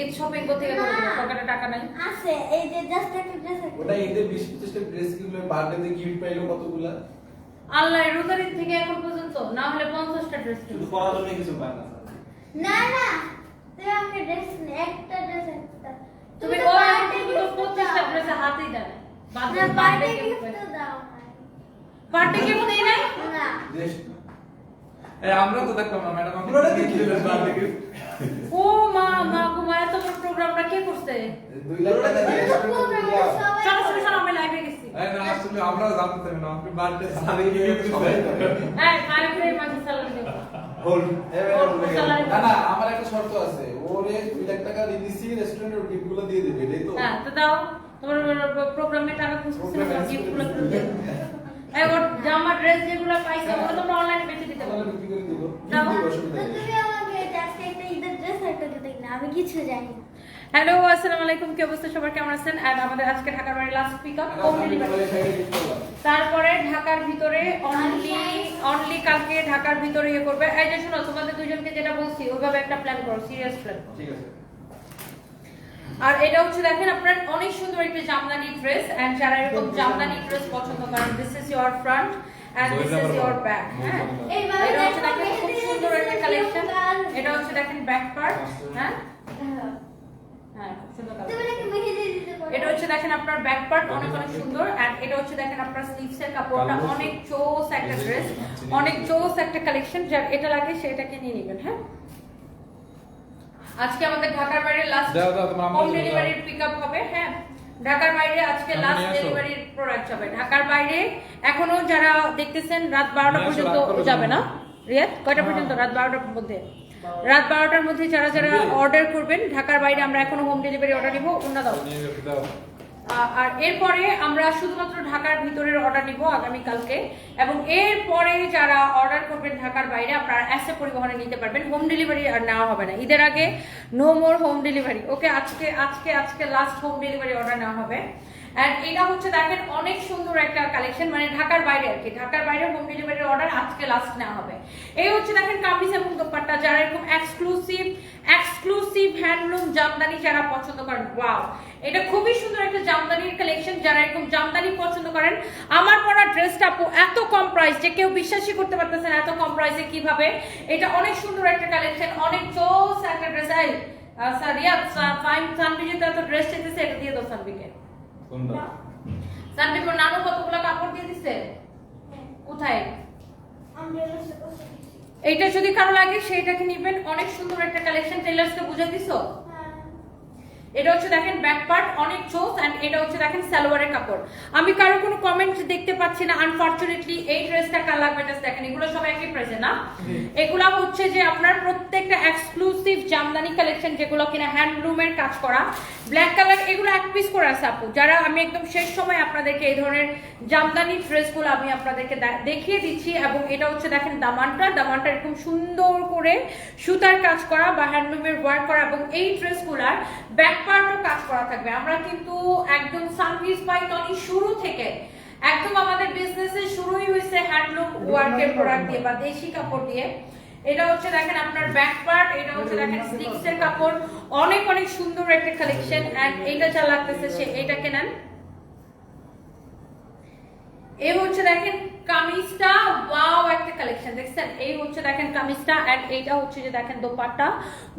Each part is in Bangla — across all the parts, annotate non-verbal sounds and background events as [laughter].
ঈদ শপিং করতে গেলে পকেটে টাকা নাই। আছে এই যে জাস্ট একটা ড্রেস ওটা ঈদের বিশ পঁচিশটা ড্রেস কিনলো বার্থডেতে গিফট পাইলো কতগুলা? আল্লাহ রোজার ঈদ থেকে এখন পর্যন্ত না হলে পঞ্চাশটা ড্রেস শুধু পড়ার জন্য কিছু পায় না। না না তুই আমাকে ড্রেস একটা ড্রেস একটা। তুমি ওই gift পঞ্চাশটা দাও। ড্রেস হাতেই না। বার্থডে গিফট দাও বার্থডে গিফট দেই নাই না? ড্রেস এই আমরা তো দেখলাম না ম্যাডাম পুরোটা দিয়ে দিলেন বার্থডে গিফট ও মা মা গো মা এত প্রোগ্রামটা কে করছে? দুই লাখ টাকা দিয়ে। চলো চলো চলো আমি লাইভে গেছি। আসলে আমরা জানতে না আপনি বার্থডে সারে গিয়ে করে। এই মায়ের ফিরে মাঝে সালাম দিও হোল্ড না না আমার একটা শর্ত আছে। ওরে দুই লাখ টাকা দিয়ে দিছি রেস্টুরেন্টের গিফটগুলো দিয়ে দেবে এটাই তো। হ্যাঁ তো দাও তোমার প্রোগ্রামে টাকা খুঁজতেছে না Program গিফটগুলো ওর জামা ড্রেস যেগুলো পাইছে ওগুলো তোমরা অনলাইনে বেচে দিতে তাহলে পারো বিক্রি করে দিব দাও। দিব তো অসুবিধা নেই। তুমি আমাকে জাস্ট একটা ঈদের ড্রেস একটা দিতে না আমি কিছু জানি হ্যালো আসসালামু আলাইকুম কি অবস্থা? সবার কেমন আছেন? আর আমাদের আজকে ঢাকার বাড়ি last pick up home delivery তারপরে ঢাকার ভিতরে অনলি অনলি কালকে ঢাকার ভিতরে ইয়ে করবে। এই যে শোনো তোমাদের দুজনকে যেটা বলছি ওইভাবে একটা প্ল্যান করো সিরিয়াস প্ল্যান ঠিক আছে। আর এটা হচ্ছে দেখেন আপনার অনেক সুন্দর একটা জামদানি ড্রেস এন্ড যারা এরকম জামদানি ড্রেস পছন্দ করেন this is your front and this is your back হ্যাঁ? এইবার এটা হচ্ছে দেখেন খুব সুন্দর একটা কালেকশন এটা হচ্ছে দেখেন ব্যাক পার্ট হ্যাঁ? হ্যাঁ। হ্যাঁ এটা হচ্ছে দেখেন আপনার ব্যাক পার্ট অনেক অনেক সুন্দর। এন্ড এটা হচ্ছে দেখেন আপনার স্লিভস এর কাপড়টা অনেক চোস একটা ড্রেস অনেক চোস একটা কালেকশন যার এটা লাগে সেটাকে নিয়ে নেবেন হ্যাঁ? আজকে আমাদের ঢাকার বাইরে লাস্ট দাও, দাও, তোমার আম্মা হোম। ডেলিভারির পিকআপ হবে হ্যাঁ। ঢাকার বাইরে আজকে লাস্ট ডেলিভারির প্রোডাক্ট হবে। ঢাকার বাইরে এখনও যারা দেখতেছেন রাত বারোটা পর্যন্ত যাবে না। রিয়াদ কয়টা হ্যাঁ। পর্যন্ত? রাত বারোটার মধ্যে। রাত বারোটার মধ্যে যারা যারা অর্ডার করবেন ঢাকার বাইরে আমরা এখনও হোম ডেলিভারি অর্ডার নিব। অন্য দাও। আর এরপরে আমরা শুধুমাত্র ঢাকার ভিতরের অর্ডার নিব আগামী কালকে এবং এরপরে যারা অর্ডার করবেন ঢাকার বাইরে, আপনারা অ্যাসে পরিবহনে নিতে পারবেন। হোম ডেলিভারি আর নেওয়া হবে না। ঈদের আগে no more home delivery okay আজকে আজকে আজকে লাস্ট হোম ডেলিভারি অর্ডার নেওয়া হবে। আর এটা হচ্ছে দেখেন অনেক সুন্দর একটা কালেকশন মানে ঢাকার বাইরে আর কি। ঢাকার বাইরে হোম ডেলিভারির অর্ডার আজকে লাস্ট নেওয়া হবে। এই হচ্ছে দেখেন কামিজ এবং দোপাট্টা, যারা এরকম এক্সক্লুসিভ এক্সক্লুসিভ হ্যান্ডলুম জামদানি যারা পছন্দ করেন ওয়াও এটা খুবই সুন্দর একটা জামদানির কালেকশন যারা এরকম জামদানি পছন্দ করেন। আমার পরা ড্রেসটা এত কম প্রাইস যে কেউ বিশ্বাসই করতে পারতেছেন এত কম প্রাইসে কীভাবে। এটা অনেক সুন্দর একটা কালেকশন অনেক চোস একটা ড্রেস আই সারিয়াত ফাইন সানবিকে তো এত ড্রেস চেয়েছে এটা দিয়ে দাও সানবিকে কোনটা? সানবি তোর নানু কতগুলো কাপড় দিয়ে দিছে? কোথায়? বসে দিছি। এইটা যদি কারও লাগে সেইটাকে নিবেন। অনেক সুন্দর একটা কালেকশন টেলার্সকে বুঝে দিছো? হ্যাঁ। এটা হচ্ছে দেখেন ব্যাক পার্ট অনেক চোস এন্ড এটা হচ্ছে দেখেন সালোয়ারের কাপড়। আমি কারও কোনো কমেন্ট দেখতে পাচ্ছি না আনফরচুনেটলি এই ড্রেসটা কার লাগবে জাস্ট দেখেন এগুলো সব একই প্রাইসে না? এগুলা হচ্ছে যে আপনার প্রত্যেকটা এক্সক্লুসিভ জামদানি কালেকশন যেগুলো কিনা হ্যান্ডলুমের কাজ করা। ব্ল্যাক কালার এগুলো এক পিস করে আছে আপু। যারা আমি একদম শেষ সময় আপনাদেরকে এই ধরনের জামদানি ড্রেসগুলো আমি আপনাদেরকে দেখিয়ে দিচ্ছি এবং এটা হচ্ছে দেখেন দামানটা। দামানটা এরকম সুন্দর করে সুতার কাজ করা বা হ্যান্ডলুমের ওয়ার্ক করা এবং এই ড্রেসগুলার ব্যাক পার্টও কাজ করা থাকবে। আমরা কিন্তু একদম সানভিস পাইটনি শুরু থেকে, একদম আমাদের বিজনেসের শুরুই হয়েছে হ্যান্ডলুম ওয়ার্কের প্রোডাক্ট দিয়ে বা দেশি কাপড় দিয়ে। এটা হচ্ছে দেখেন আপনার ব্যাক পার্ট এটা হচ্ছে দেখেন স্লিভস এর কাপড়। অনেক অনেক সুন্দর একটা কালেকশন এন্ড এটা যা লাগতেছে সে এটাকে নেন। এই হচ্ছে দেখেন কামিজটা ওয়াও একটা কালেকশন দেখছেন? এই হচ্ছে দেখেন কামিজটা এন্ড এইটা হচ্ছে যে দেখেন দোপাট্টা।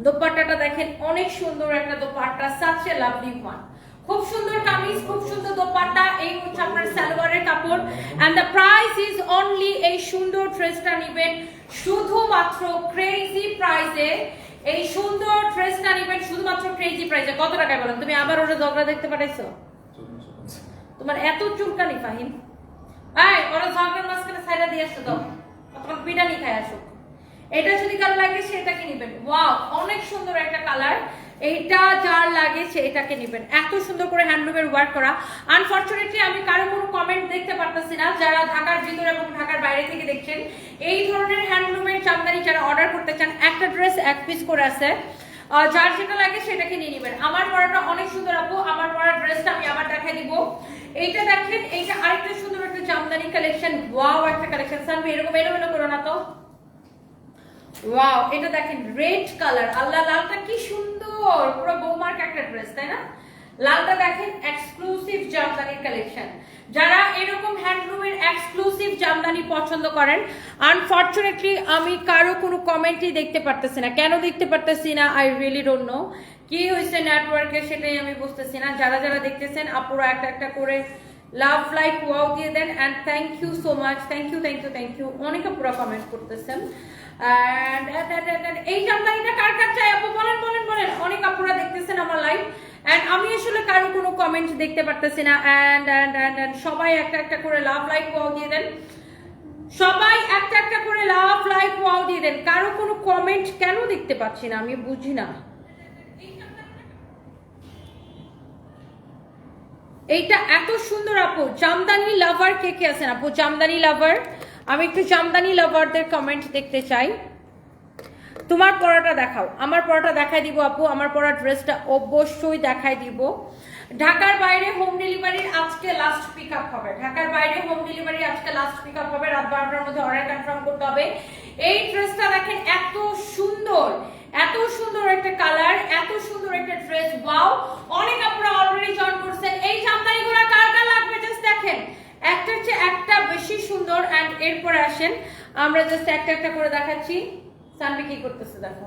দোপাট্টাটা দেখেন অনেক সুন্দর একটা dupatta such a lovely one খুব সুন্দর কামিজ খুব সুন্দর দোপাট্টা। এই হচ্ছে আপনার সালোয়ারের কাপড়। And the price is only এই সুন্দর ড্রেসটা নেবেন শুধুমাত্র ক্রেজি প্রাইসে এই সুন্দর ড্রেসটা নেবেন শুধুমাত্র ক্রেজি প্রাইসে কত টাকায় বলেন? তুমি আবার ওটা ঝগড়া দেখতে পাঠাইছো? তোমার এত চুলকানি ফাহিম। এই, ওরা ঝগড়ার মাঝখানে সাইডা দিয়ে আসতে দাও। তখন পিটানি খায় আসুক। এটা যদি কারও লাগে সেটাকে নেবেন। ওয়াও, অনেক সুন্দর একটা কালার। এইটা যার লাগে সেটাকে নেবেন। এত সুন্দর করে হ্যান্ডলুমের ওয়ার্ক করা। আনফরচুনেটলি আমি কারও কোনো কমেন্ট দেখতে পারতেছি না। যারা ঢাকার ভিতরে এবং ঢাকার বাইরে থেকে দেখছেন, এই ধরনের হ্যান্ডলুমের জামদানি যারা অর্ডার করতে চান, একটা ড্রেস এক পিস করে আছে। যার যেটা লাগে সেটাকে নিয়ে নেবেন। আমার পরাটা অনেক সুন্দর আপু। আমার পরার ড্রেসটা আমি আবার দেখাই দিব। এইটা দেখেন, এইটা আরেকটা সুন্দর একটা কালেকশন ওয়াও একটা কালেকশন সানবি এরকম এলোমেলো করো না তো ওয়াও এটা দেখেন রেড কালার আল্লাহ লালটা কি সুন্দর পুরো ড্রেস তাই না লালটা দেখেন এক্সক্লুসিভ জামদানির কালেকশন যারা এরকম হ্যান্ডলুমের এক্সক্লুসিভ জামদানি পছন্দ করেন আনফর্চুনেটলি আমি কারও কোনো কমেন্টই দেখতে পারতেছি না কেন দেখতে পারতেছি না আই রিয়েলি ডোন্ট নো কি হয়েছে নেটওয়ার্কে সেটাই আমি বুঝতেছি না যারা যারা দেখতেছেন আপুরা একটা একটা করে লাভ লাইক ওয়াও দিয়ে দেন and thank you so much thank you thank you thank you অনেকে আপুরা কমেন্ট করতেছেন। বলেন অনেক দেখতেছেন আমার এন্ড আমি আসলে কোনো কমেন্ট দেখতে না। এন্ড এন্ড এন্ড এন্ড সবাই একটা একটা করে লাভ লাইক দিয়ে দেন। সবাই একটা একটা করে লাভ লাইক দিয়ে দেন। কারও কোনো কমেন্ট কেন দেখতে পাচ্ছি না? আমি বুঝি না। এইটা এত সুন্দর আপু, জামদানি লাভার কে কে আছেন আপু? জামদানি লাভার আমি একটু জামদানি লাভারদের কমেন্ট দেখতে চাই। তোমার পড়াটা দেখাও। আমার পড়াটা দেখাই দিব আপু। আমার পড়া ড্রেসটা অবশ্যই দেখাই দিব। ঢাকার বাইরে হোম ডেলিভারির আজকে লাস্ট পিক আপ হবে। ঢাকার বাইরে হোম ডেলিভারি আজকে লাস্ট পিক আপ হবে। রাত বারোটার মধ্যে অর্ডার কনফার্ম করতে হবে। এই ড্রেসটা দেখেন এত সুন্দর এত সুন্দর একটা কালার এত সুন্দর একটা ড্রেস ওয়াও অনেক আপনারা অলরেডি জয়েন করছেন এই জামদানিগুলো কার কার লাগবে জাস্ট দেখেন একটার চেয়ে একটা বেশি সুন্দর অ্যান্ড এরপরে আসেন আমরা জাস্ট একটা একটা করে দেখাচ্ছি। সানবি কি করতেছে দেখো।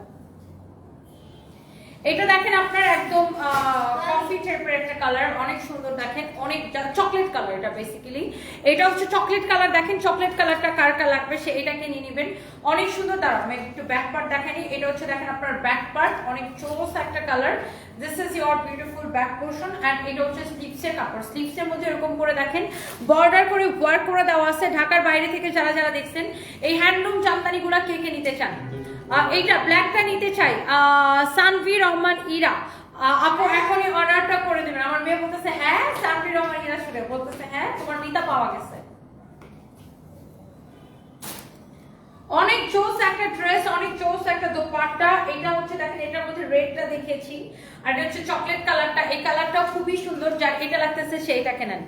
এটা দেখেন আপনার একদম কফি টাইপের একটা কালার অনেক সুন্দর দেখেন, অনেক চকলেট কালার এটা বেসিক্যালি এটা হচ্ছে চকলেট কালার দেখেন চকলেট কালারটা কার কার লাগবে সে এটাকে নিয়ে নেবেন। অনেক সুন্দর, দাঁড়াও, আমি একটু ব্যাক পার্ট দেখানি এটা হচ্ছে দেখেন আপনার ব্যাক পার্ট অনেক চোস একটা colour this is your beautiful back portion and এটা হচ্ছে স্লিপসের কাপড়। স্লিপসের মধ্যে এরকম করে দেখেন বর্ডার করে ওয়ার্ক করে দেওয়া আছে। ঢাকার বাইরে থেকে যারা যারা দেখছেন, এই হ্যান্ডলুম জামদানিগুলো কে কে নিতে চান? এইটা ব্ল্যাকটা নিতে চাই। সানভি রহমান ইরা আপু, এখনই অর্ডারটা করে দেবেন। আমার মেয়ে বলতেছে হ্যাঁ সানভি রহমান ইরা শুনে। বলতেছে হ্যাঁ তোমার নিতা পাওয়া গেছে। অনেক চোস একটা ড্রেস, অনেক চোস একটা দোপাট্টা। এটা হচ্ছে, দেখেন, এটার মধ্যে রেডটা দেখেছি আর এটা হচ্ছে চকলেট কালারটা। এই কালারটা খুবই সুন্দর। যার এটা লাগতেছে সেইটাকে নেন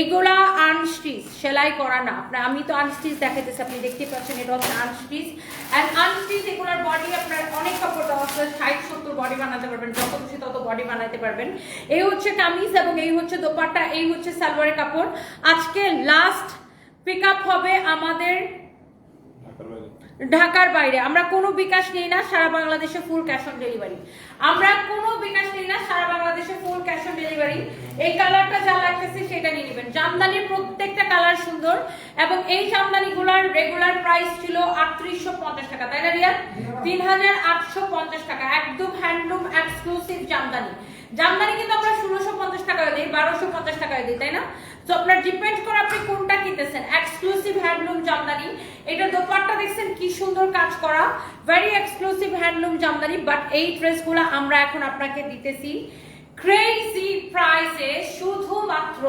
এইগুলা আনস্টিচ, সেলাই করা না। আপনার, আমি তো আনস্টিচ দেখাইতেছি, আপনি দেখতে পাচ্ছেন, এটা হচ্ছে আনস্টিচ। অ্যান্ড আনস্টিচ এগুলার বডি আপনার অনেক কাপড় দেওয়া আছে। ষাট, সত্তর বডি বানাতে পারবেন। যত খুশি তত বডি বানাতে পারবেন। এই হচ্ছে কামিজ এবং এই হচ্ছে দোপাট্টা, এই হচ্ছে সালোয়ারের কাপড়। আজকে লাস্ট পিক হবে আমাদের ঢাকার বাইরে। আমরা কোনো বিকাশ নেই না, সারা বাংলাদেশে ফুল ক্যাশ অন ডেলিভারি আমরা কোনো বিকাশ নেই না, সারা বাংলাদেশে ফুল ক্যাশ অন ডেলিভারি এই কালারটা যা লাগতেছে সেটা নিয়ে নেবেন। জামদানির প্রত্যেকটা কালার সুন্দর এবং এই জামদানিগুলোর রেগুলার প্রাইস ছিল আটত্রিশশো পঞ্চাশ টাকা। তাই না রিয়া তিন হাজার আটশো পঞ্চাশ টাকা। একদম হ্যান্ডলুম এক্সক্লুসিভ জামদানি। জামদানি কিন্তু আমরা ষোলোশো পঞ্চাশ টাকায় দিই, বারোশো পঞ্চাশ টাকায় দিই, তাই না? তো আপনার ডিপেন্ড করে আপনি কোনটা কিনতেছেন। Exclusive handloom jamdani. এটা দোপাট্টা দেখছেন কি সুন্দর কাজ করা। Very exclusive handloom jamdani but এই ড্রেসগুলো আমরা এখন আপনাকে দিতেছি। ক্রেজি প্রাইসে শুধুমাত্র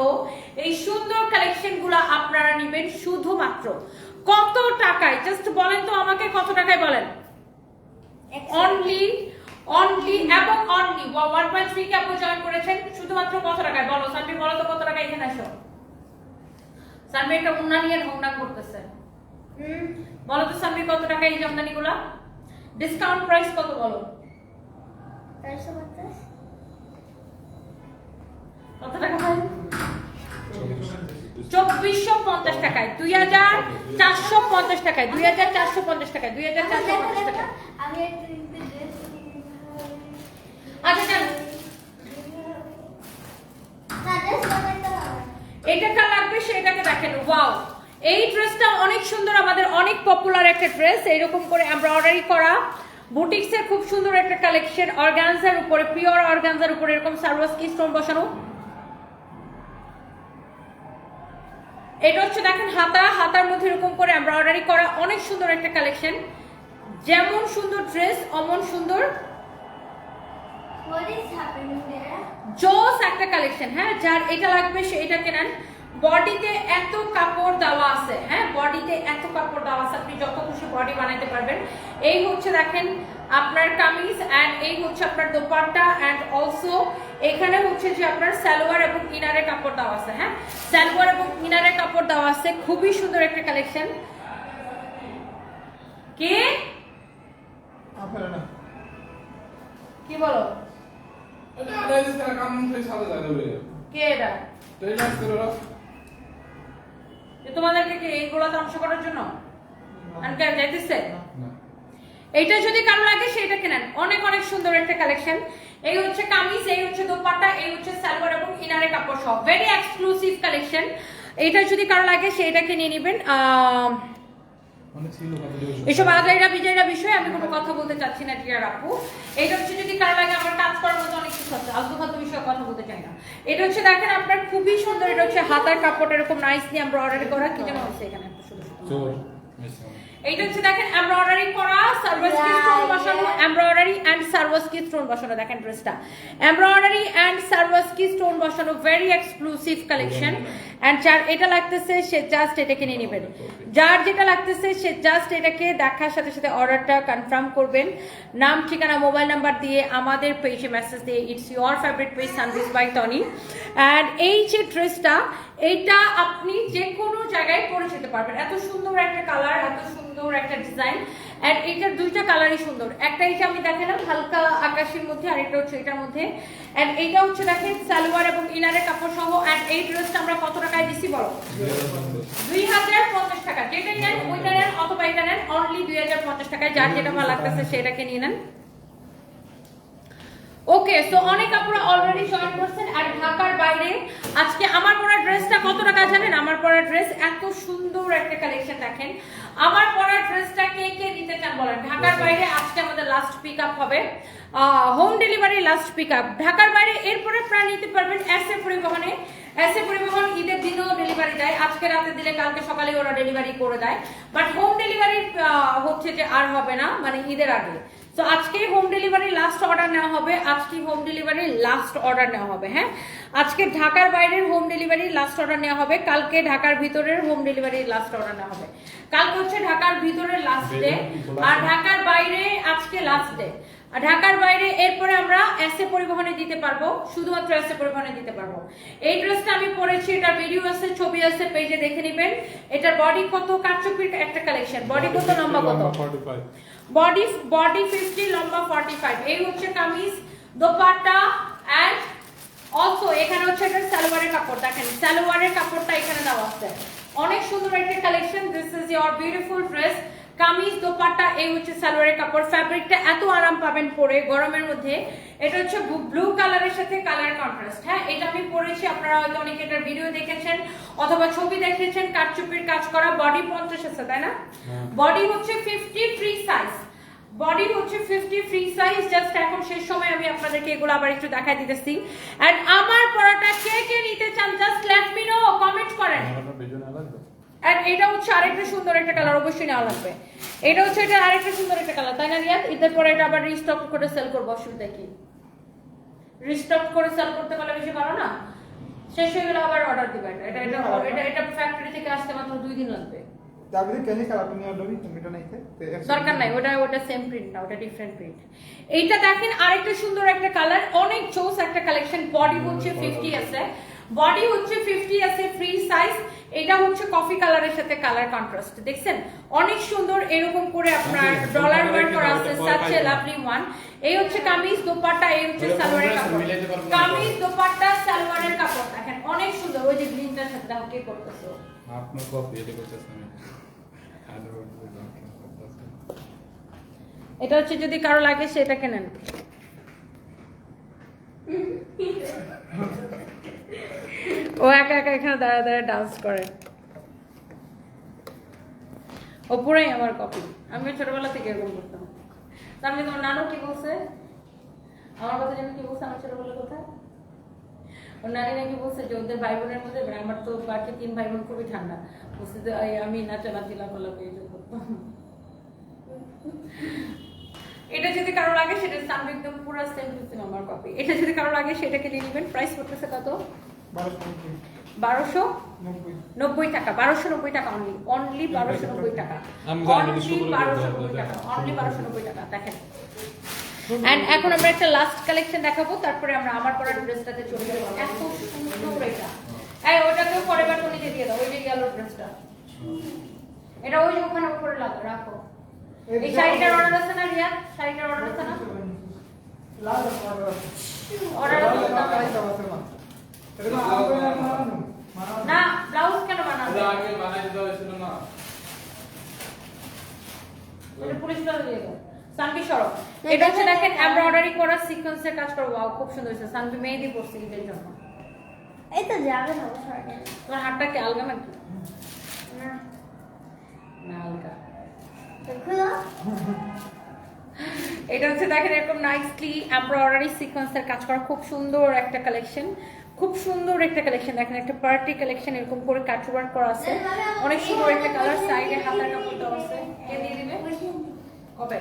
এই সুন্দর কালেকশনগুলো আপনারা নেবেন শুধুমাত্র। কত টাকায়? জাস্ট বলেন তো আমাকে কত টাকায় বলেন। অনলি অনলি এবং only one point three K আপু জয়েন করেছেন, শুধুমাত্র কত টাকায়? বলো সানবি বলো তো কত টাকা এখানে আসো। সানবি একটা উন্না নিয়ে ঢংনা করতেছে। বলো তো সানবি কত টাকা এই জামদানি গুলা ডিসকাউন্ট প্রাইস কত বলো? কত? টাকা হয়? চব্বিশশো পঞ্চাশ টাকায়। দুই হাজার চারশো পঞ্চাশ টাকায়। দুই হাজার চারশো পঞ্চাশ টাকায়। দুই হাজার চারশো পঞ্চাশ টাকায়। আচ্ছা এটা কার লাগবে সেটাকে দেখেন ওয়াও। এই ড্রেসটা অনেক সুন্দর আমাদের অনেক পপুলার একটা ড্রেস। এরকম করে এমব্রয়ডারি করা। বুটিক্সের খুব সুন্দর একটা কালেকশন অর্গানজার উপরে পিওর অর্গানজার উপরে এরকম সার্ভাসকি স্টোন বসানো। এটা হচ্ছে দেখেন হাতা হাতার মধ্যে এরকম করে এমব্রয়ডারি করা। অনেক সুন্দর একটা কালেকশন যেমন সুন্দর ড্রেস অমন সুন্দর? জোস একটা কালেকশন হ্যাঁ যার এটা লাগবে সে এটা কেনেন বডিতে এত কাপড় দেওয়া আছে হ্যাঁ? বডিতে এত কাপড় দেওয়া আছে আপনি যত খুশি বডি বানাতে পারবেন। এই হচ্ছে দেখেন আপনার কামিজ অ্যান্ড এই হচ্ছে আপনার দোপাট্টা অ্যান্ড অলসো এখানে হচ্ছে যে আপনার সালোয়ার এবং ইনারের কাপড় দেওয়া আছে হ্যাঁ? সালোয়ার এবং ইনারের কাপড় দেওয়া আছে খুবই সুন্দর একটা কালেকশন। কে? কি বলো? কে এটা? যে তোমাদেরকে কি এইগুলোতে অংশ করার জন্য? আনকে যাইতেছে? এইটা যদি কারও লাগে সেটা কেনেন। অনেক অনেক সুন্দর একটা কালেকশন এই হচ্ছে কামিজ এই হচ্ছে দোপাট্টা এই হচ্ছে সালোয়ার এবং ইনারে কাপড় সব ভেরি এক্সক্লুসিভ কালেকশন এটা যদি কারও লাগে সেইটাকে নিয়ে নেবেন আহ, অনেক ছিল কত দিবস এসব আজাইরা বিজয়রা বিষয়ে আমি কোনো কথা বলতে চাচ্ছি না টিয়ার আপু। এটা হচ্ছে যদি কারও লাগে আমার কাজ করার মতো অনেক কিছু আছে আলতু ফালতু বিষয়ে কথা বলতে চাই না। এটা হচ্ছে দেখেন আপনার খুবই সুন্দর এটা হচ্ছে হাতার কাপড় এরকম নাইসলি আমরা অর্ডার করা কি যেন হচ্ছে এখানে চোর এইটা হচ্ছে দেখেন এমব্রয়ডারি করা সার্ভিস কি স্টোন বসানো এমব্রয়ডারি এন্ড সার্ভিস কি স্টোন বসানো দেখেন ড্রেসটা এমব্রয়ডারি এন্ড সার্ভিস কি স্টোন বসানো ভেরি এক্সক্লুসিভ কালেকশন এন্ড যার এটা লাগতেছে সে জাস্ট এটাকে নিয়ে নেবেন। যার যেটা লাগতেছে সে জাস্ট এটাকে দেখার সাথে সাথে অর্ডারটা কনফার্ম করবেন। নাম ঠিকানা মোবাইল নাম্বার দিয়ে আমাদের পেজে মেসেজ দিয়ে it's your favourite page Sanvi's by Tony and এই যে ড্রেসটা এইটা আপনি যে কোনো পারবেন। এত সুন্দর একটা কালার এত সুন্দর একটা ডিজাইন এন্ড এটার দুইটা কালারই সুন্দর। একটা এটা আমি দেখালাম, হালকা আকাশের মধ্যে, আর এটা হচ্ছে এটার মধ্যে। এন্ড এইটা হচ্ছে দেখেন, সালোয়ার এবং ইনারের কাপড় সহ। এন্ড এই ড্রেসটা আমরা কত টাকায় দিছি বলো? দুই হাজার পঞ্চাশ টাকা। যেটা নেন, ওইটা নেন অথবা এটা নেন অনলি দুই হাজার পঞ্চাশ টাকায়। যার যেটা ভালো লাগতেছে সেটাকে নিয়ে নেন। ওকে সো অনেক আপনারা অলরেডি জয়েন করছেন আর ঢাকার বাইরে। আজকে আমার পরা ড্রেসটা কত টাকা জানেন? আমার পরা ড্রেস এত সুন্দর একটা কালেকশন দেখেন। আমার পরা ড্রেসটা কে কে নিতে চান বলেন? ঢাকার বাইরে আজকে আমাদের লাস্ট পিক আপ হবে। Home delivery last pick up ঢাকার বাইরে এরপরে প্রায় নিতে পারবেন এস এ পরিবহনে। এস এ পরিবহন ঈদের দিনেও ডেলিভারি দেয়। আজকে রাতে দিলে কালকে সকালে ওরা ডেলিভারি করে দেয়। বাট হোম ডেলিভারি হচ্ছে যে আর হবে না মানে ঈদের আগে। তো আজকে হোম ডেলিভারি লাস্ট অর্ডার নেওয়া হবে। আজকে হোম ডেলিভারি লাস্ট অর্ডার নেওয়া হবে হ্যাঁ? আজকে ঢাকার বাইরের হোম ডেলিভারি লাস্ট অর্ডার নেওয়া হবে। কালকে ঢাকার ভিতরের হোম ডেলিভারি লাস্ট অর্ডার নেওয়া হবে। কালকে হচ্ছে ঢাকার ভিতরের লাস্ট ডে আর ঢাকার বাইরে আজকে লাস্ট ডে ঢাকার বাইরে এরপরে আমরা এসএ পরিবহনে দিতে পারব। শুধুমাত্র এসএ পরিবহনে দিতে পারব। এই ড্রেসটা আমি পরেছি, এটা ভিডিও আছে, ছবি আছে পেজে দেখে নেবেন। এটার বডি কত কারচুপির একটা কালেকশন বডি কত, লম্বা কত? বডি বডি ফিফটি লম্বা ফর্টি ফাইভ এই হচ্ছে কামিজ, দোপাট্টা অ্যান্ড অলসো এখানে হচ্ছে এটা সালোয়ারের কাপড়। দেখেন, সালোয়ারের কাপড়টা এখানে দেওয়া আছে। অনেক সুন্দর একটা collection this is your beautiful dress kameez dupatta এই হচ্ছে সালোয়ারের কাপড়। ফ্যাব্রিকটা এত আরাম পাবেন পরে গরমের মধ্যে। এটা হচ্ছে ব্লু কালারের সাথে কালার কন্ট্রাস্ট হ্যাঁ এটা আমি পরেছি আপনারা হয়তো অনেকে এটার ভিডিও দেখেছেন অথবা ছবি দেখেছেন কাটচুপির কাজ করা বডি পঞ্চাশ আছে তাই না? বডি হচ্ছে ফিফটি ফ্রি সাইজ বডি হচ্ছে ফিফটি ফ্রি সাইজ জাস্ট এখন শেষ সময় আমি আপনাদেরকে এগুলো আবার একটু দেখাই দিতেছি। এন্ড আমার পড়াটা কে কে নিতে চান just let me know comment করেন। এন্ড এটা হচ্ছে আরেকটা সুন্দর একটা কালার অবশ্যই নেওয়া লাগবে। এটা হচ্ছে এটা আরেকটা সুন্দর একটা কালার তাই না রিয়াদ? ঈদের পরে এটা আবার রিস্টক করে সেল করব অসুবিধা কি? রিস্টক করে সেল করতে পারলে বেশি ভালো না? শেষ হয়ে গেলে আবার অর্ডার দিবে এটা। এটা এটা এটা এটা ফ্যাক্টরি থেকে আসতে মাত্র দুই দিন লাগবে। যাবি কেন কালার তুমি অলরেডি তুমি তো নাই দরকার নাই ওটা ওটা সেম প্রিন্ট না ওটা ডিফারেন্ট প্রিন্ট এইটা দেখেন আরেকটা সুন্দর একটা কালার অনেক চোস একটা কালেকশন বডি হচ্ছে ফিফটি আছে বডি হচ্ছে। ফিফটি আছে ফ্রি সাইজ এটা হচ্ছে কফি কালারের সাথে কালার কন্ট্রাস্ট দেখছেন? অনেক সুন্দর এরকম করে আপনার ডলার ওয়ার্ক করা আছে সাচ লাভলি ওয়ান এই হচ্ছে কামিজ দোপাট্টা এই হচ্ছে সালোয়ারের কাপড়। কামিজ দোপাট্টা সালোয়ারের কাপড়। দেখেন অনেক সুন্দর। ওই যে গ্রিনটার সাথে কে করতেছো আপনার কপি এটা করতেছেন এটা হচ্ছে যদি কারও লাগে সেটা নেন ও একা একা এখানে দাঁড়া দাঁড়া ডান্স করে। ও পুরাই আমার কপি আমি ছোটবেলা থেকে এরকম করতাম। তার মানে তোমার নানু কি বলছে? আমার কথা যেন কি বলছে? আমার ছোটবেলার কথা? ওর নানি নাকি বলছে যে ওদের ভাই বোনের মধ্যে আমার তো বাকি তিন ভাই বোন খুবই ঠান্ডা। বলছে যে আমি নাচানাচি লাফালাফি এই করতাম এটা যদি কারও লাগে, সেটা সাম একদম পুরো সেম টু আমার কপি এটা যদি কারও লাগে, সেটাকে নিয়ে নেবেন প্রাইস করতেছে কত? বারোশো নব্বই। টাকা বারোশো নব্বই টাকা অনলি অনলি বারোশো নব্বই টাকা। অনলি বারোশো নব্বই টাকা অনলি বারোশো নব্বই টাকা দেখেন। এন্ড এখন আমরা একটা লাস্ট কালেকশন দেখাবো তারপরে আমরা আমার পরা ড্রেসটাতে চলে যাব। এত সুন্দর এটা। এই ওটাকেও পরের বার তুমি দিয়ে দাও ওই যে গেল ড্রেসটা এটা ওই যে ওখানে উপরে লাগো রাখো। এই শাড়িটার অর্ডার আছে না রিয়া? শাড়িটার অর্ডার আছে না? অর্ডার আছে। এটা না ব্লাউজ কেন বানাবে? এটা আগে বানাই দিতে হয়েছিল না। এটা পুলিশ ব্লাউজ দিয়ে দাও সানভি সরব এটা হচ্ছে দেখেন এমব্রয়ডারি করা সিকোয়েন্সের কাজ করা ওয়াও খুব সুন্দর হয়েছে। সানভি মেহেদি পড়ছে ঈদের জন্য। এই তো যাবে না সরকার তোমার হাতটা কি আলগা নাকি? না। না আলগা। এটা হচ্ছে দেখেন এরকম নাইসলি এমব্রয়ডারি সিকোয়েন্সের কাজ করা। খুব সুন্দর একটা কালেকশন খুব সুন্দর একটা কালেকশন দেখেন একটা পার্টি কালেকশন এরকম করে কাটওয়ার্ক করা আছে। অনেক সুন্দর একটা কালার সাইডে হাতার কাপড় দেওয়া আছে। কে দিয়ে দিবে? কবে?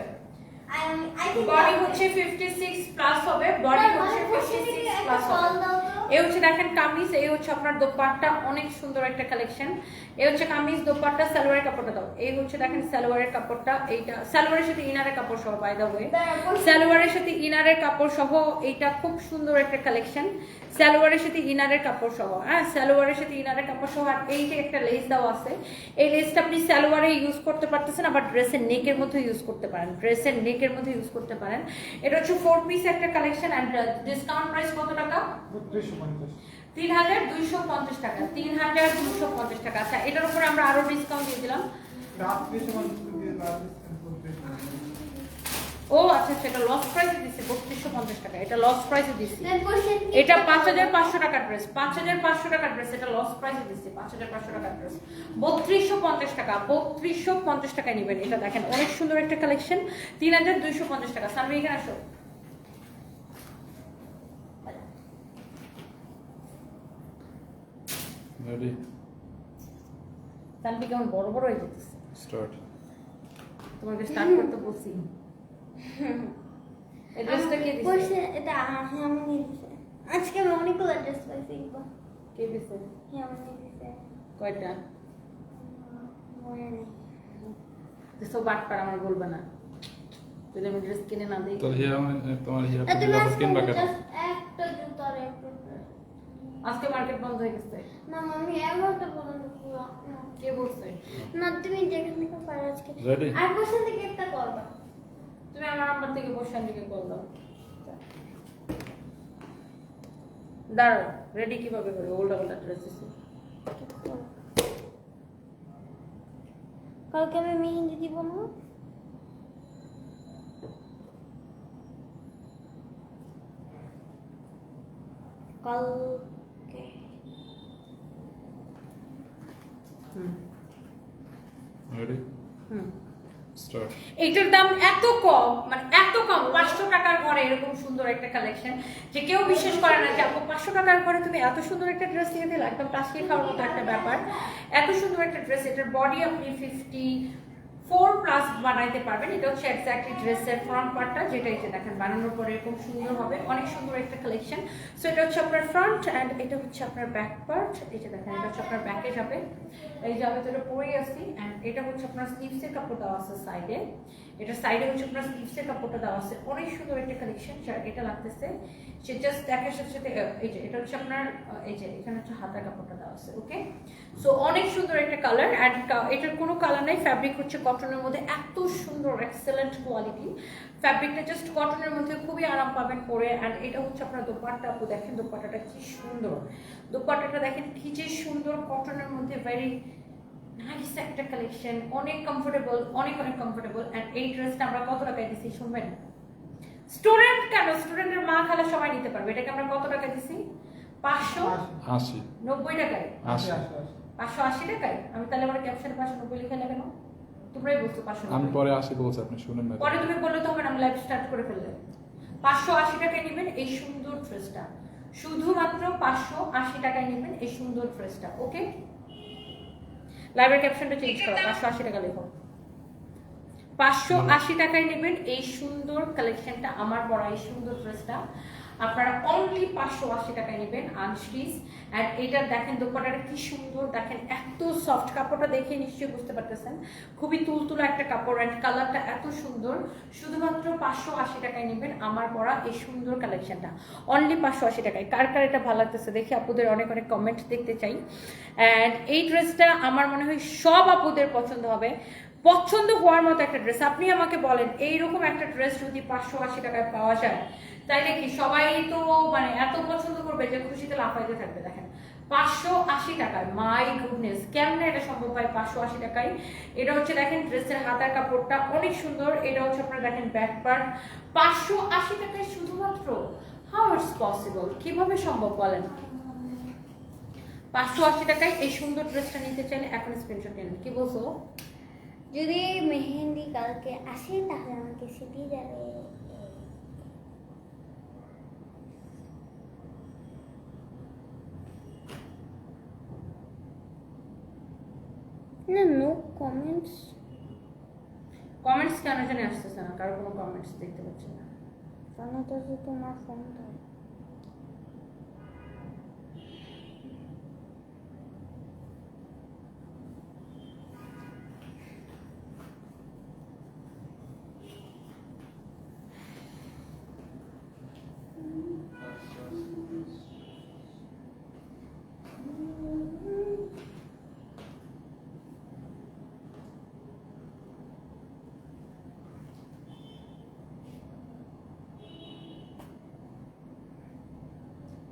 বডি হচ্ছে 56 প্লাস হবে। বডি হচ্ছে 56 প্লাস হবে। এই হচ্ছে দেখেন কামিজ এই হচ্ছে আপনার দোপাট্টা অনেক সুন্দর একটা কালেকশন এই হচ্ছে কামিজ দোপাট্টা সালোয়ারের কাপড়টা দাও। এই হচ্ছে দেখেন সালোয়ারের কাপড়টা এইটা সালোয়ারের সাথে ইনারের কাপড় সহ বাই দা ওয়ে সালোয়ারের সাথে ইনারের কাপড় সহ এইটা খুব সুন্দর একটা কালেকশন সালোয়ারের সাথে ইনারের কাপড় সহ হ্যাঁ? সালোয়ারের সাথে ইনারের কাপড় সহ আর এই যে একটা লেস দেওয়া আছে। এই লেসটা আপনি সালোয়ারে ইউজ করতে পারতেছেন আবার ড্রেসের নেকের মধ্যে ইউজ করতে পারেন। ড্রেসের নেকের মধ্যে ইউজ করতে পারেন। এটা হচ্ছে ফোর পিস একটা কালেকশন অ্যান্ড ডিসকাউন্ট প্রাইস কত টাকা। তিন হাজার দুইশো পঞ্চাশ টাকা তিন হাজার দুশো পঞ্চাশ টাকা। আচ্ছা এটার উপরে আমরা আরও ডিসকাউন্ট দিয়ে দিলাম। রাত্রিশো পঞ্চাশ দিয়ে বত্রিশশো ও আচ্ছা আচ্ছা এটা লস প্রাইসে দিচ্ছে বত্রিশশো পঞ্চাশ টাকা। এটা লস প্রাইসে দিচ্ছি। এটা পাঁচ হাজার পাঁচশো টাকার ড্রেস পাঁচ হাজার পাঁচশো টাকার ড্রেস এটা লস প্রাইসে দিচ্ছি পাঁচ হাজার পাঁচশো টাকার ড্রেস বত্রিশশো পঞ্চাশ টাকা বত্রিশশো পঞ্চাশ টাকায় নেবেন। এটা দেখেন অনেক সুন্দর একটা কালেকশন তিন হাজার দুইশো পঞ্চাশ টাকা। সামনে এখানে আসো। রেডি সানবি কেমন বড় বড় হয়ে যেতেছে? স্টার্ট তোমাকে স্টার্ট করতে বলছি। [laughs] এই কে দিচ্ছে এটা হ্যাঁ আমি দিছে আজকে আমি অনেকগুলো ড্রেস পাইছি কে দিচ্ছে হ্যাঁ আমি দিছে কয়টা? মনে নেই সব বাটপার আমার বলবে না। যদি আমি ড্রেস কিনে না দিই। তাহলে হিয়া তোমার হিয়া কিনবা কেন একটা জুতার একটা। আজকে মার্কেট বন্ধ হয়ে গেছে। না মামি এগারোটা পর্যন্ত পুরো না। কে বলছে? না তুমি যেখান থেকে পারো আজকে। আর বসে থেকে একটা করবা তুমি আমার নাম্বার থেকে বসে দিকে কল দাও। দাঁড়াও রেডি কীভাবে করে ওল্ড ওল্ড ড্রেস দিছি। কালকে আমি মেহেন্দি দিব না? কালকে হুম এইটার দাম এত কম মানে এত কম পাঁচশো টাকার ঘরে এরকম সুন্দর একটা কালেকশন যে কেউ বিশ্বাস করে না যে আপু পাঁচশো টাকার ঘরে তুমি এত সুন্দর একটা ড্রেস দিয়ে দিলে একদম প্লাস্টিক খাওয়ার মতো একটা ব্যাপার। এত সুন্দর একটা ড্রেস এটার বডি আপনি ফিফটি ফোর প্লাস বানাইতে পারবেন। এটা হচ্ছে এক্স্যাক্টলি ড্রেসের ফ্রন্ট পার্টটা যেটা এই যে দেখেন, বানানোর পরে এরকম সুন্দর হবে। অনেক সুন্দর একটা কালেকশন সো এটা হচ্ছে আপনার ফ্রন্ট অ্যান্ড এটা হচ্ছে আপনার ব্যাক পার্ট এই যে দেখেন, এটা হচ্ছে আপনার ব্যাকে যাবে। এই যে আমি তো এটা পরেই আসছি অ্যান্ড এটা হচ্ছে আপনার স্লিভসের কাপড় দেওয়া আছে সাইডে এটা সাইডে হচ্ছে আপনার স্লিভসের কাপড়টা দেওয়া আছে। অনেক সুন্দর একটা কালেকশন এটা লাগতেছে। সে জাস্ট দেখার সাথে সাথে, এই যে, এটা হচ্ছে আপনার, এই যে, এখানে হচ্ছে হাতার কাপড়টা দেওয়া আছে ওকে সো অনেক সুন্দর একটা কালার অ্যান্ড এটার কোনো কালার নাই। ফ্যাব্রিক হচ্ছে কটনের মধ্যে এত সুন্দর এক্সেলেন্ট কোয়ালিটি ফ্যাব্রিকটা জাস্ট কটনের মধ্যে খুবই আরাম পাবেন পরে। অ্যান্ড এটা হচ্ছে আপনার দোপাট্টা। আপু দেখেন দোপাট্টাটা কি সুন্দর। দোপাট্টাটা দেখেন কি যে সুন্দর কটনের মধ্যে। ভেরি নাইস একটা কালেকশন অনেক কমফোর্টেবল অনেক অনেক কমফোর্টেবল অ্যান্ড এই ড্রেসটা আমরা কত টাকায় দিছি শুনবেন? স্টুডেন্ট কেন? স্টুডেন্টের মা খালা সবাই নিতে পারবে। এটাকে আমরা কত টাকা দিছি? পাঁচশো আশি। নব্বই টাকায়। আশি। পাঁচশো আশি টাকায়? আমি তাহলে আমার ক্যাপশনে পাঁচশো নব্বই লিখে লাগানো তোমরাই বলছো পাঁচশো আমি পরে আশি বলছি আপনি শুনেন না। পরে তুমি বললে তো হবে না, আমি লাইভ স্টার্ট করে ফেললে পাঁচশো আশি টাকায় নেবেন এই সুন্দর ড্রেসটা। শুধুমাত্র পাঁচশো আশি টাকায় নেবেন এই সুন্দর ড্রেসটা ওকে লাইভের ক্যাপশনটা চেঞ্জ করো পাঁচশো আশি টাকা লেখো। পাঁচশো আশি টাকায় নেবেন এই সুন্দর কালেকশনটা আমার পরা এই সুন্দর ড্রেসটা। আপনারা অনলি পাঁচশো আশি টাকায় নেবেন আনস্টিচ। অ্যান্ড এটা দেখেন দোকানটা কি সুন্দর, দেখেন এত সফট কাপড়টা দেখে নিশ্চয়ই বুঝতে পারতেছেন। খুবই তুলতুলা একটা কাপড় অ্যান্ড কালারটা এত সুন্দর। শুধুমাত্র পাঁচশো আশি টাকায় নেবেন আমার পরা এই সুন্দর কালেকশনটা অনলি পাঁচশো আশি টাকায়। কার কার এটা ভালো লাগতেছে দেখি আপুদের অনেক অনেক কমেন্ট দেখতে চাই। অ্যান্ড এই ড্রেসটা আমার মনে হয় সব আপুদের পছন্দ হবে। পছন্দ হওয়ার মতো একটা ড্রেস আপনি আমাকে বলেন, এইরকম একটা ড্রেস যদি পাঁচশো আশি টাকায় পাওয়া যায় তাইলে কি সবাই তো মানে এত পছন্দ করবে যে খুশিতে লাফাইতে থাকবে, দেখেন। পাঁচশো আশি টাকায় মাই গুডনেস কেমনে এটা সম্ভব হয় পাঁচশো আশি টাকায়? এটা হচ্ছে, দেখেন, ড্রেসের হাতার কাপড়টা অনেক সুন্দর। এটা হচ্ছে আপনারা, দেখেন ব্যাক পার্ট পাঁচশো আশি টাকায় শুধুমাত্র? হাউ ইটস পসিবল কীভাবে সম্ভব বলেন? পাঁচশো আশি টাকায় এই সুন্দর ড্রেসটা নিতে চাইলে এখন স্ক্রিনশট নিন। কি বলছো? যদি মেহেন্দি কালকে আসে, তাহলে আমাকে সিটি যাবে। না নো কমেন্টস কমেন্টস কেন জানি আসতেছে না? কারও কোনো কমেন্টস দেখতে পাচ্ছি না। কেন তো তোমার ফোন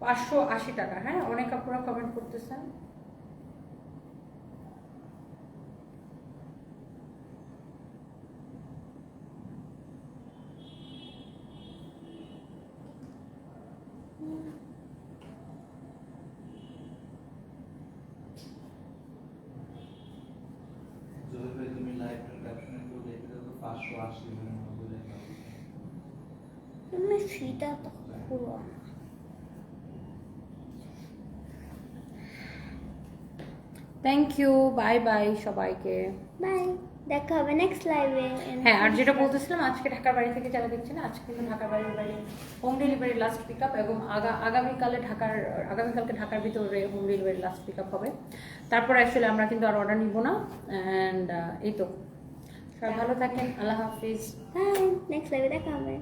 পাঁচশো আশি টাকা হ্যাঁ? অনেক আপনারা কমেন্ট করতেছেন। তুমি লাইভ ক্যাপশনে কেউ দেখে দাও তো পাঁচশো আশি বলে দাও তুমি সেটা তো খুলো না থ্যাংক ইউ বাই বাই সবাইকে। বাই দেখা হবে নেক্সট লাইভে হ্যাঁ আর যেটা বলতেছিলাম আজকে ঢাকার বাড়ি থেকে যারা দেখছেন আজকে কিন্তু ঢাকার বাড়ির বাড়ি home delivery last pick up এবং আগা আগামীকালে ঢাকার আগামীকালকে ঢাকার ভিতরে home delivery last pick up হবে। তারপর অ্যাকচুয়ালি আমরা কিন্তু আর অর্ডার নিব না। অ্যান্ড এই তো। সবাই ভালো থাকেন। আল্লাহ হাফিজ। হ্যাঁ নেক্সট লাইভে দেখা হবে।